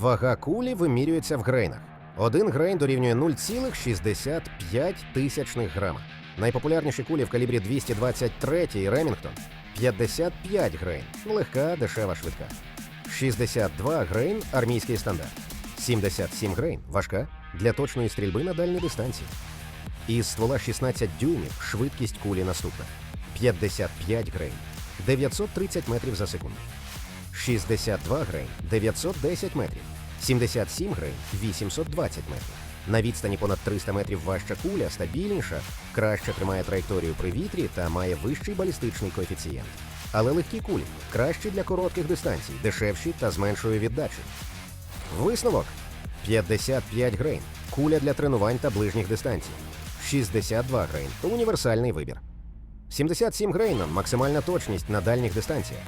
Вага кулі вимірюється в грейнах. Один грейн дорівнює 0,65 тисячних грама. Найпопулярніші кулі в калібрі 223 Ремінгтон 55 грейн, легка, дешева, швидка. 62 грейн армійський стандарт. 77 грейн важка для точної стрільби на дальній дистанції. Із ствола 16 дюймів швидкість кулі наступна: 55 грейн 930 метрів за секунду. 62 грейн 910 метрів, 77 грейн 820 метрів. На відстані понад 300 метрів важча куля стабільніша, краще тримає траєкторію при вітрі та має вищий балістичний коефіцієнт. Але легкі кулі кращі для коротких дистанцій, дешевші та з меншою віддачею. Висновок 55 грейн. Куля для тренувань та ближніх дистанцій. 62 грейн універсальний вибір. 77 грейн максимальна точність на дальніх дистанціях.